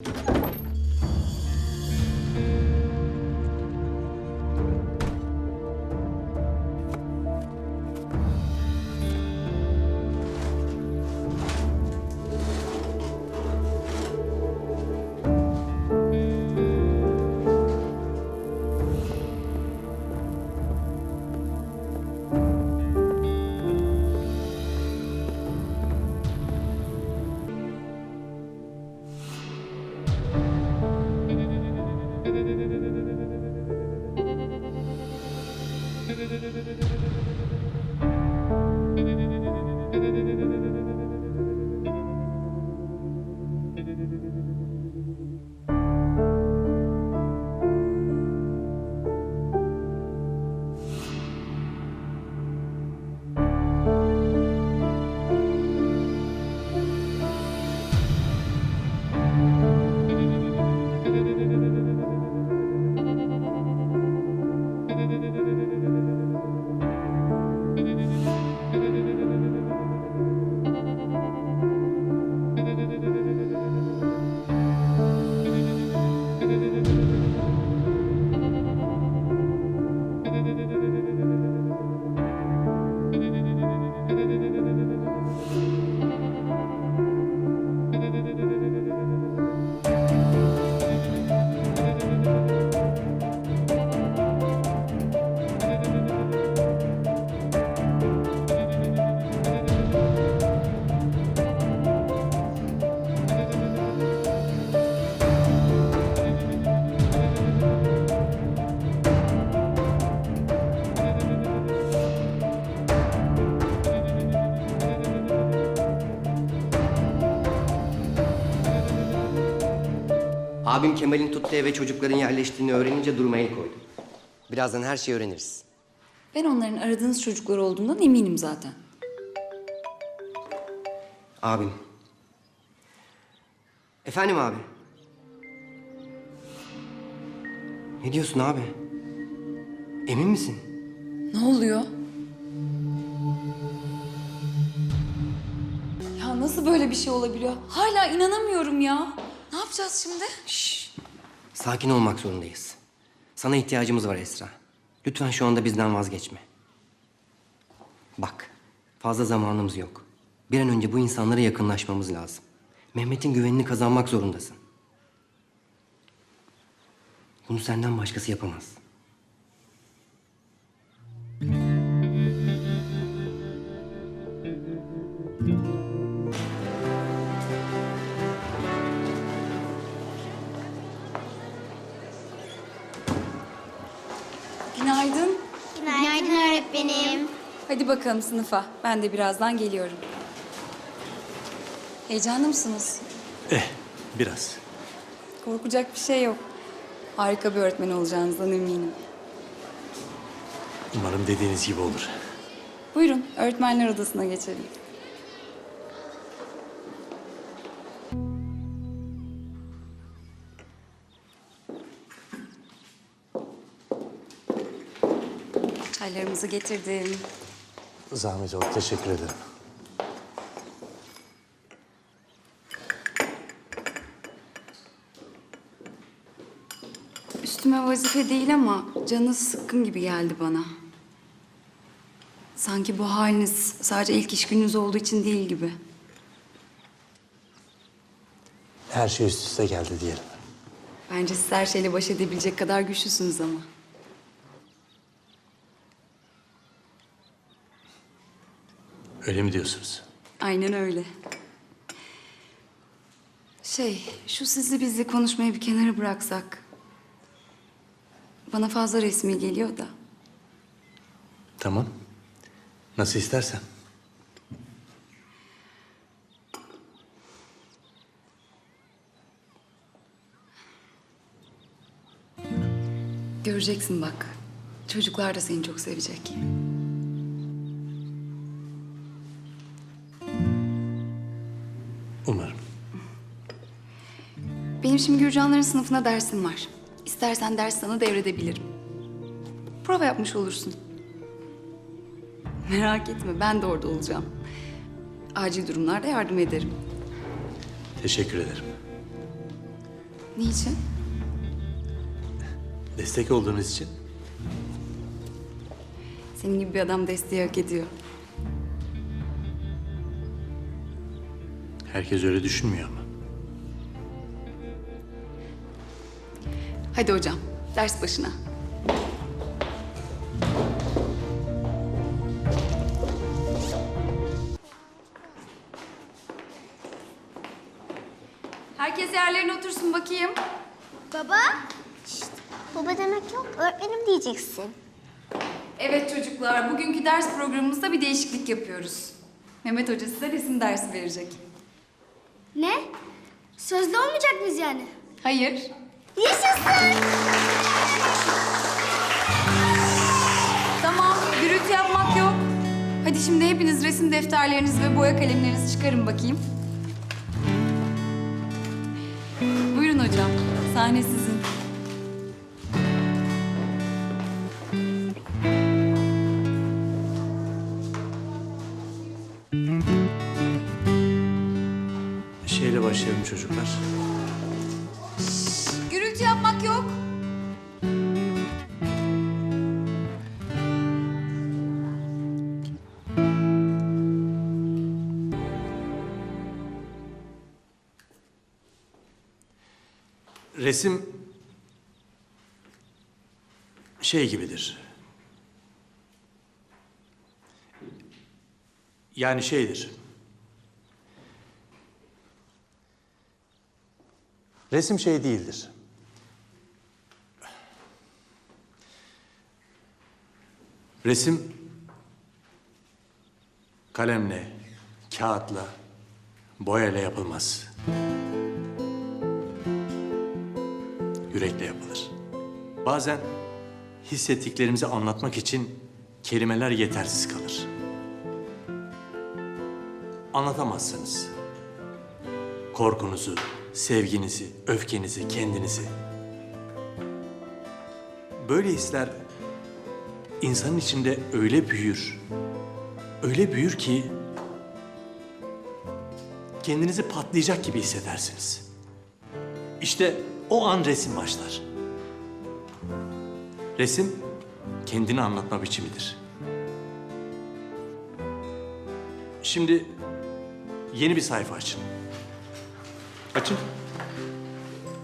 you Abim Kemal'in tuttuğu eve çocukların yerleştiğini öğrenince duruma el koydu. Birazdan her şeyi öğreniriz. Ben onların aradığınız çocuklar olduğundan eminim zaten. Abim. Efendim abi. Ne diyorsun abi? Emin misin? Ne oluyor? Ya nasıl böyle bir şey olabiliyor? Hala inanamıyorum ya. Ne yapacağız şimdi? Şşş. Sakin olmak zorundayız. Sana ihtiyacımız var Esra. Lütfen şu anda bizden vazgeçme. Bak, fazla zamanımız yok. Bir an önce bu insanlara yakınlaşmamız lazım. Mehmet'in güvenini kazanmak zorundasın. Bunu senden başkası yapamaz. Hadi bakalım sınıfa. Ben de birazdan geliyorum. Heyecanlı mısınız? Eh, biraz. Korkacak bir şey yok. Harika bir öğretmen olacağınızdan eminim. Umarım dediğiniz gibi olur. Buyurun, öğretmenler odasına geçelim. Çaylarımızı getirdim. Zahmet oldu, teşekkür ederim. Üstüme vazife değil ama canınız sıkkın gibi geldi bana. Sanki bu haliniz sadece ilk iş gününüz olduğu için değil gibi. Her şey üst üste geldi diyelim. Bence siz her şeyle baş edebilecek kadar güçlüsünüz ama. Öyle mi diyorsunuz? Aynen öyle. Şey, şu sizli bizli konuşmayı bir kenara bıraksak. Bana fazla resmi geliyor da. Tamam. Nasıl istersen. Göreceksin bak. Çocuklar da seni çok sevecek. Benim şimdi Gürcanların sınıfına dersim var. İstersen ders sana devredebilirim. Prova yapmış olursun. Merak etme ben de orada olacağım. Acil durumlarda yardım ederim. Teşekkür ederim. Niçin? Destek olduğunuz için. Senin gibi bir adam desteği hak ediyor. Herkes öyle düşünmüyor ama. Hadi hocam, ders başına. Herkes yerlerine otursun bakayım. Baba. Şşt, baba demek yok. Öğretmenim diyeceksin. Evet çocuklar, bugünkü ders programımızda bir değişiklik yapıyoruz. Mehmet Hoca size resim dersi verecek. Ne? Sözlü olmayacak mıyız yani? Hayır. Yaşasın. Tamam, gürültü yapmak yok. Hadi şimdi hepiniz resim defterlerinizi ve boya kalemlerinizi çıkarın bakayım. Buyurun hocam, sahne sizin. Resim şey gibidir. Yani şeydir. Resim şey değildir. Resim kalemle, kağıtla, boyayla yapılmaz. Yürekle yapılır. Bazen hissettiklerimizi anlatmak için kelimeler yetersiz kalır. Anlatamazsınız. Korkunuzu, sevginizi, öfkenizi, kendinizi. Böyle hisler insanın içinde öyle büyür. Öyle büyür ki kendinizi patlayacak gibi hissedersiniz. İşte o an resim başlar. Resim kendini anlatma biçimidir. Şimdi yeni bir sayfa açın. Açın.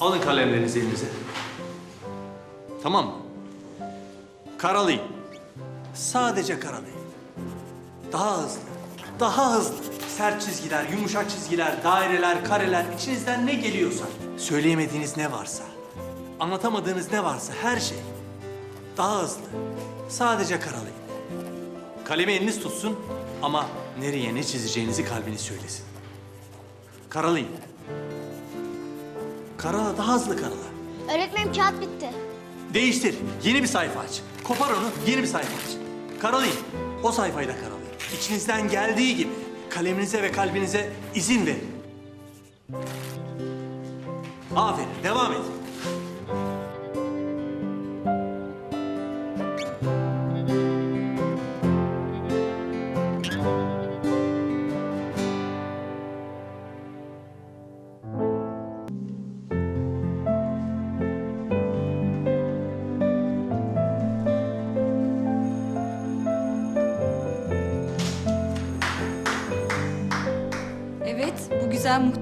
Alın kalemlerinizi elinize. Tamam mı? Karalayın. Sadece karalayın. Daha hızlı. Daha hızlı. Sert çizgiler, yumuşak çizgiler, daireler, kareler, içinizden ne geliyorsa, söyleyemediğiniz ne varsa, anlatamadığınız ne varsa her şey. Daha hızlı. Sadece karalayın. Kalemi eliniz tutsun ama nereye ne çizeceğinizi kalbiniz söylesin. Karalayın. Karala, daha hızlı karala. Öğretmenim kağıt bitti. Değiştir. Yeni bir sayfa aç. Kopar onu, yeni bir sayfa aç. Karalayın. O sayfayı da karalayın. İçinizden geldiği gibi kaleminize ve kalbinize izin verin. Aferin, devam edin.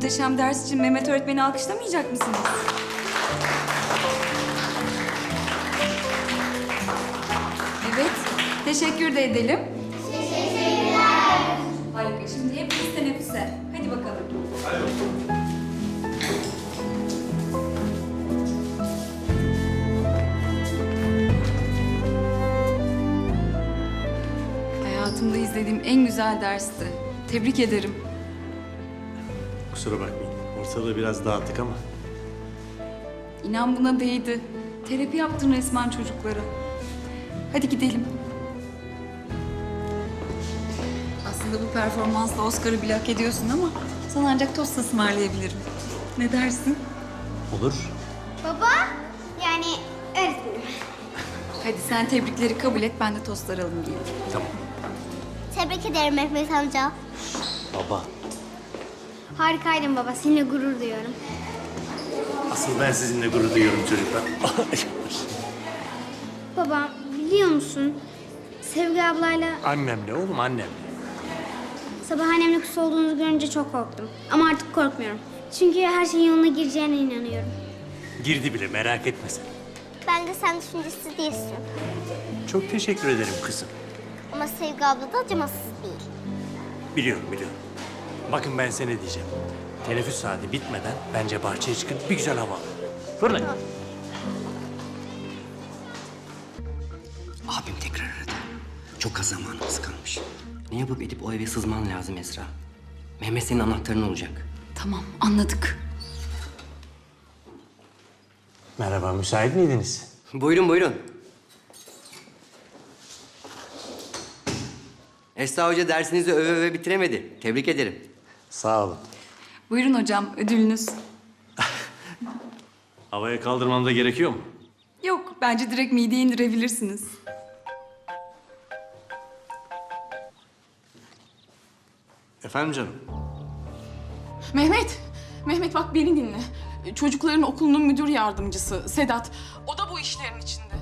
Muhteşem ders için Mehmet öğretmeni alkışlamayacak mısınız? Evet, teşekkür de edelim. Teşekkürler. Harika, şimdi hepiniz teneffüse. Hadi bakalım. Hayatımda izlediğim en güzel dersti. Tebrik ederim. Kusura bakmayın. Ortalığı biraz dağıttık ama. İnan buna değdi. Terapi yaptın resmen çocuklara. Hadi gidelim. Aslında bu performansla Oscar'ı bile hak ediyorsun ama sana ancak tost ısmarlayabilirim. Ne dersin? Olur. Baba. Yani öğretmenim. Hadi sen tebrikleri kabul et, ben de tostları alayım geleyim. Tamam. Tebrik ederim Mehmet amca. Baba. Harikaydın baba. Seninle gurur duyuyorum. Asıl ben sizinle gurur duyuyorum çocuklar. Baba biliyor musun? Sevgi ablayla annemle oğlum annemle. sabah annemle küs olduğunuzu görünce çok korktum. Ama artık korkmuyorum. Çünkü her şeyin yoluna gireceğine inanıyorum. Girdi bile merak etme sen. Ben de sen düşüncesiz değilsin. Çok teşekkür ederim kızım. Ama Sevgi abla da acımasız değil. Biliyorum biliyorum. Bakın ben size ne diyeceğim. Teneffüs saati bitmeden bence bahçeye çıkın bir güzel hava alın. Fırlayın. Abim tekrar aradı. Çok az zamanımız kalmış. Ne yapıp edip o eve sızman lazım Esra. Mehmet senin anahtarın olacak. Tamam anladık. Merhaba müsait miydiniz? Buyurun buyurun. Esra Hoca dersinizi öve öve bitiremedi. Tebrik ederim. Sağ olun. Buyurun hocam ödülünüz. Havaya kaldırmam da gerekiyor mu? Yok bence direkt mideye indirebilirsiniz. Efendim canım? Mehmet, Mehmet bak beni dinle. Çocukların okulunun müdür yardımcısı Sedat. O da bu işlerin içinde.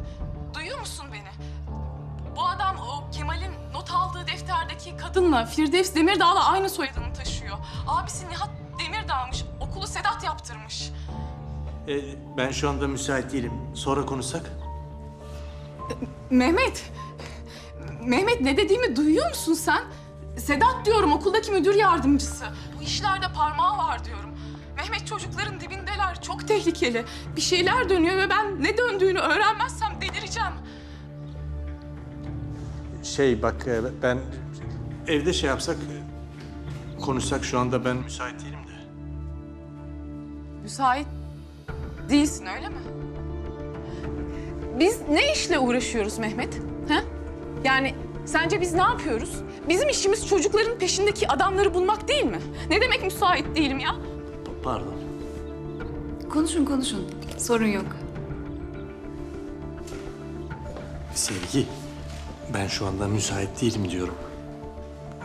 Duyuyor musun beni? Bu adam o Kemal'in not aldığı defterdeki kadınla Firdevs Demirdağ'la aynı soyadını taşıyor. Abisi Nihat Demirdağ'mış. Okulu Sedat yaptırmış. Ee, ben şu anda müsait değilim. Sonra konuşsak? Mehmet, Mehmet ne dediğimi duyuyor musun sen? Sedat diyorum okuldaki müdür yardımcısı. Bu işlerde parmağı var diyorum. Mehmet çocukların dibindeler. Çok tehlikeli. Bir şeyler dönüyor ve ben ne döndüğünü öğrenmezsem delireceğim. Şey bak e, ben evde şey yapsak konuşsak şu anda ben müsait değilim de. Müsait değilsin öyle mi? Biz ne işle uğraşıyoruz Mehmet? He? Yani sence biz ne yapıyoruz? Bizim işimiz çocukların peşindeki adamları bulmak değil mi? Ne demek müsait değilim ya? Pa- Pardon. Konuşun konuşun. Sorun yok. Sevgi, ben şu anda müsait değilim diyorum.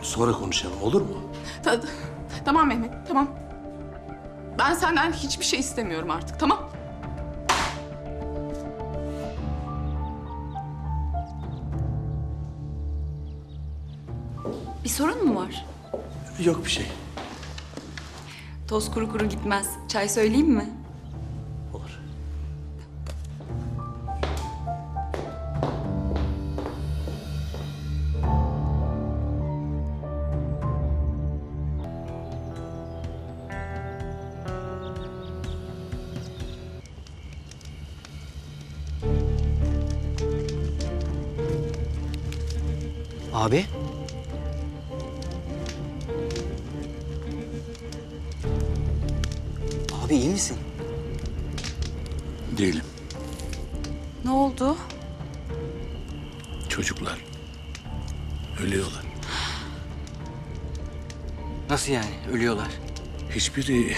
Sonra konuşalım olur mu? Ta- tamam Mehmet, tamam. Ben senden hiçbir şey istemiyorum artık, tamam? Bir sorun mu var? Yok bir şey. Toz kuru kuru gitmez. Çay söyleyeyim mi? Abi. Abi iyi misin? Değilim. Ne oldu? Çocuklar ölüyorlar. Nasıl yani? Ölüyorlar. Hiçbiri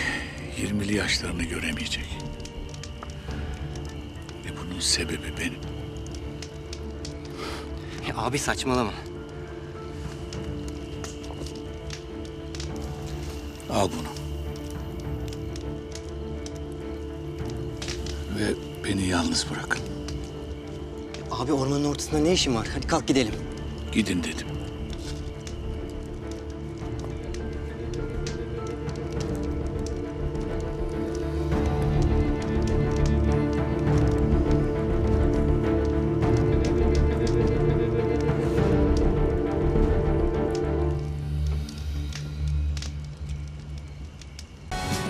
20'li yaşlarını göremeyecek. Ve bunun sebebi benim. Ya abi saçmalama. Al bunu. Ve beni yalnız bırakın. Abi ormanın ortasında ne işin var? Hadi kalk gidelim. Gidin dedim.